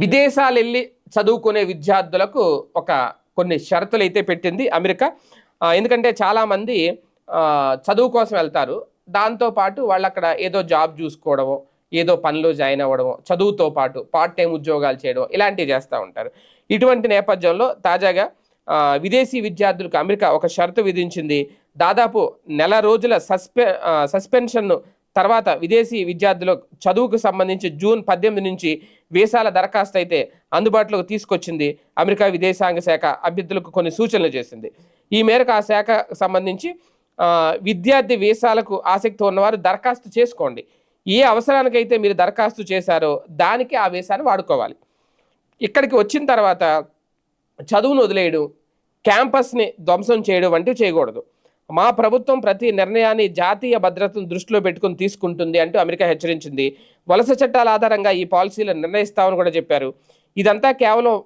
విదేశాలు వెళ్ళి చదువుకునే విద్యార్థులకు ఒక కొన్ని షరతులు అయితే పెట్టింది అమెరికా. ఎందుకంటే చాలామంది చదువు కోసం వెళ్తారు. దాంతోపాటు వాళ్ళు అక్కడ ఏదో జాబ్ చూసుకోవడమో ఏదో పనిలో జాయిన్ అవ్వడమో చదువుతో పాటు పార్ట్ టైం ఉద్యోగాలు చేయడం ఇలాంటివి చేస్తూ ఉంటారు. ఇటువంటి నేపథ్యంలో తాజాగా విదేశీ విద్యార్థులకు అమెరికా ఒక షరతు విధించింది. దాదాపు నెల రోజుల సస్పె సస్పెన్షన్ను తర్వాత విదేశీ విద్యార్థుల చదువుకు సంబంధించి జూన్ పద్దెనిమిది నుంచి వీసాల దరఖాస్తు అయితే అందుబాటులోకి తీసుకొచ్చింది అమెరికా విదేశాంగ శాఖ అభ్యర్థులకు కొన్ని సూచనలు చేసింది. ఈ మేరకు ఆ శాఖ సంబంధించి విద్యార్థి వీసాలకు ఆసక్తి ఉన్నవారు దరఖాస్తు చేసుకోండి. ఏ అవసరానికైతే మీరు దరఖాస్తు చేశారో దానికి ఆ వీసాను వాడుకోవాలి. ఇక్కడికి వచ్చిన తర్వాత చదువును వదిలేయడం క్యాంపస్ని ధ్వంసం చేయడం వంటివి చేయకూడదు. మా ప్రభుత్వం ప్రతి నిర్ణయాన్ని జాతీయ భద్రతను దృష్టిలో పెట్టుకుని తీసుకుంటుంది అంటూ అమెరికా హెచ్చరించింది. వలస చట్టాల ఆధారంగా ఈ పాలసీలు నిర్ణయిస్తామని కూడా చెప్పారు. ఇదంతా కేవలం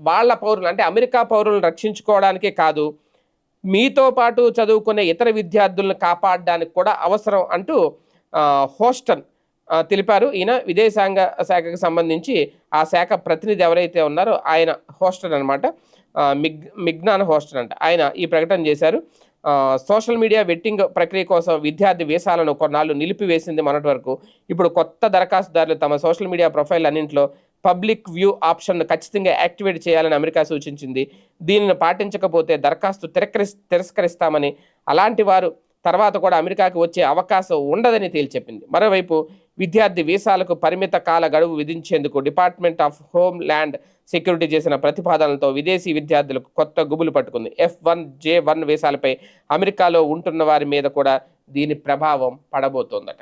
వాళ్ళ పౌరులు అంటే అమెరికా పౌరులను రక్షించుకోవడానికే కాదు మీతో పాటు చదువుకునే ఇతర విద్యార్థులను కాపాడడానికి కూడా అవసరం అంటూ హోస్టన్ తెలిపారు. ఈయన విదేశాంగ శాఖకు సంబంధించి ఆ శాఖ ప్రతినిధి ఎవరైతే ఉన్నారో ఆయన హోస్టన్ అనమాట మిగ్ మిగ్నాన్ హోస్టన్ అంట. ఆయన ఈ ప్రకటన చేశారు. సోషల్ మీడియా వెట్టింగ్ ప్రక్రియ కోసం విద్యార్థి వీసాలను కొన్నాళ్ళు నిలిపివేసింది మొన్నటి వరకు. ఇప్పుడు కొత్త దరఖాస్తుదారులు తమ సోషల్ మీడియా ప్రొఫైల్ అన్నింటిలో పబ్లిక్ వ్యూ ఆప్షన్ను ఖచ్చితంగా యాక్టివేట్ చేయాలని అమెరికా సూచించింది. దీనిని పాటించకపోతే దరఖాస్తు తిరస్కరిస్ తిరస్కరిస్తామని అలాంటి వారు తర్వాత కూడా అమెరికాకి వచ్చే అవకాశం ఉండదని తేల్చెప్పింది. మరోవైపు విద్యార్థి వీసాలకు పరిమిత కాల గడువు విధించేందుకు department of home land security చేసిన ప్రతిపాదనలతో విదేశీ విద్యార్థులకు కొత్త గుబులు పట్టుకుంది. ఎఫ్ వన్ జే వన్ వీసాలపై అమెరికాలో ఉంటున్న వారి మీద కూడా దీని ప్రభావం పడబోతోందట.